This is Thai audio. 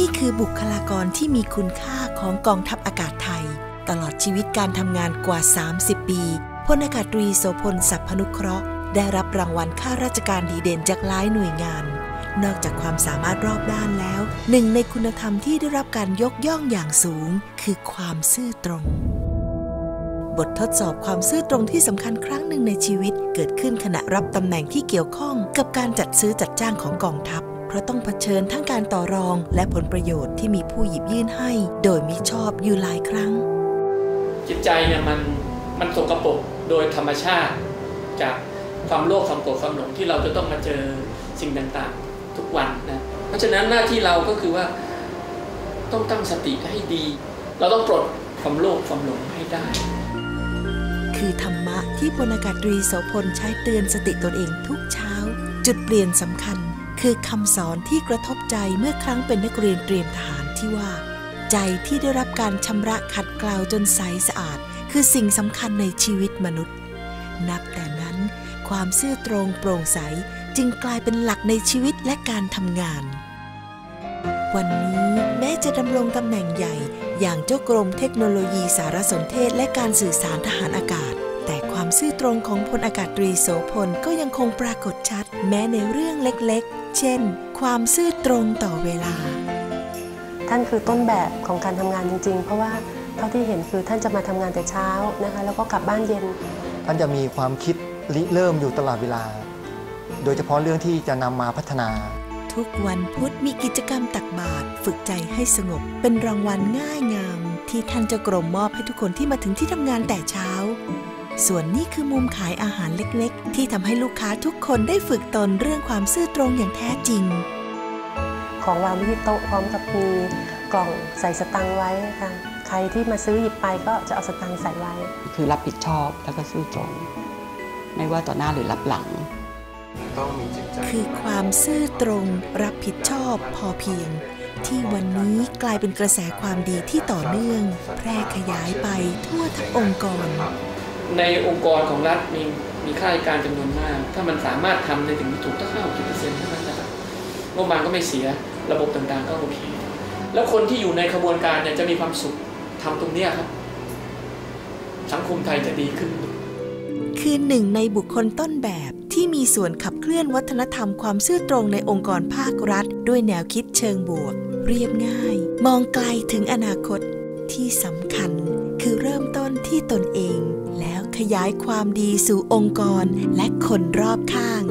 ี่คือบุคลากรที่มีคุณค่าของกองทัพอากาศไทย ตลอดชีวิตการทำงานกว่า 30 ปีพลอากาศตรีโสพลสัพพนุเคราะห์ ได้รับรางวัลข้าราชการดีเด่นจากหลายหน่วยงาน นอกจากความสามารถรอบด้านแล้ว หนึ่งในคุณธรรมที่ได้รับการยกย่องอย่างสูง คือความซื่อตรง บททดสอบความซื่อตรงที่สำคัญครั้งหนึ่งในชีวิต เกิดขึ้นขณะรับตำแหน่งที่เกี่ยวข้องกับการจัดซื้อจัดจ้างของกองทัพ ราะต้องเผชิญทั้งการต่อรองและผลประโยชน์ที่มีผู้หยิบยื่นให้ โดยมิชอบอยู่หลายครั้ง จิตใจเนี่ยมันมันสกปรกโดยธรรมชาติ จากความโลภความโกรธความหลงที่เราจะต้องมาเจอสิ่งต่างๆ ทุกวันนะเพราะฉะนั้นหน้าที่เราก็คือว่าต้องตั้งสติให้ดี เราต้องปลดความโลภความหลงให้ได้ คือธรรมะที่พลอากาศตรีโสพลใช้เตือนสติตนเองทุกเช้า จุดเปลี่ยนสำคัญ คือคำสอนที่กระทบใจเมื่อครั้งเป็นนักเรียนเตรียมทหารที่ว่า ใจที่ได้รับการชำระขัดเกลาจนใสสะอาด คือสิ่งสำคัญในชีวิตมนุษย์ นับแต่นั้นความซื่อตรงโปร่งใสจึงกลายเป็นหลักในชีวิตและการทำงาน วันนี้แม้จะดำรงตำแหน่งใหญ่ อย่างเจ้ากรมเทคโนโลยีสารสนเทศและการสื่อสารทหารอากาศ ความซื่อตรงของพลอากาศตรีโสพลก็ยังคงปรากฏชัด แม้ในเรื่องเล็กๆ เช่น ความซื่อตรงต่อเวลา ท่านคือต้นแบบของการทำงานจริง ๆ เพราะว่าเท่าที่เห็นคือท่านจะมาทำงานแต่เช้านะคะแล้วก็กลับบ้านเย็น ท่านจะมีความคิดริเริ่มอยู่ตลอดเวลา โดยเฉพาะเรื่องที่จะนำมาพัฒนา ทุกวันพุธมีกิจกรรมตักบาตรฝึกใจให้สงบเป็นรางวัลง่ายงาม ที่ท่านเจะกรมมอบให้ทุกคนที่มาถึงที่ทำงานแต่เช้า ส่วนนี้คือมุมขายอาหารเล็กๆ ที่ทำให้ลูกค้าทุกคนได้ฝึกตนเรื่องความซื่อตรงอย่างแท้จริง ของวางไว้ที่โต๊ะพร้อมกับมีกล่องใส่สตังค์ไว้ค่ะ ใครที่มาซื้อหยิบไปก็จะเอาสตังค์ใส่ไว้ คือรับผิดชอบแล้วก็ซื่อตรง ไม่ว่าต่อหน้าหรือรับหลัง คือความซื่อตรงรับผิดชอบพอเพียง ที่วันนี้กลายเป็นกระแสความดีที่ต่อเนื่อง แพร่ขยายไปทั่วทั้งองค์กร ในองค์กรของรัฐมีมีข้าราชการจำนวนมาก ถ้ามันสามารถทำในสิ่งที่ถูกต้องห้าสิบเปอร์เซ็นต์เท่านั้นนะครับงบประมาณก็ไม่เสียระบบต่างๆ ก็โอเค แล้วคนที่อยู่ในขบวนการเนี่ยจะมีความสุขทำตรงเนี้ยครับ สังคมไทยจะดีขึ้น คือหนึ่งในบุคคลต้นแบบที่มีส่วนขับเคลื่อนวัฒนธรรมความซื่อตรงในองค์กรภาครัฐ ด้วยแนวคิดเชิงบวก เรียบง่าย มองไกลถึงอนาคตที่สำคัญ คือเริ่มต้นที่ตนเอง แล้วขยายความดีสู่องค์กรและคนรอบข้าง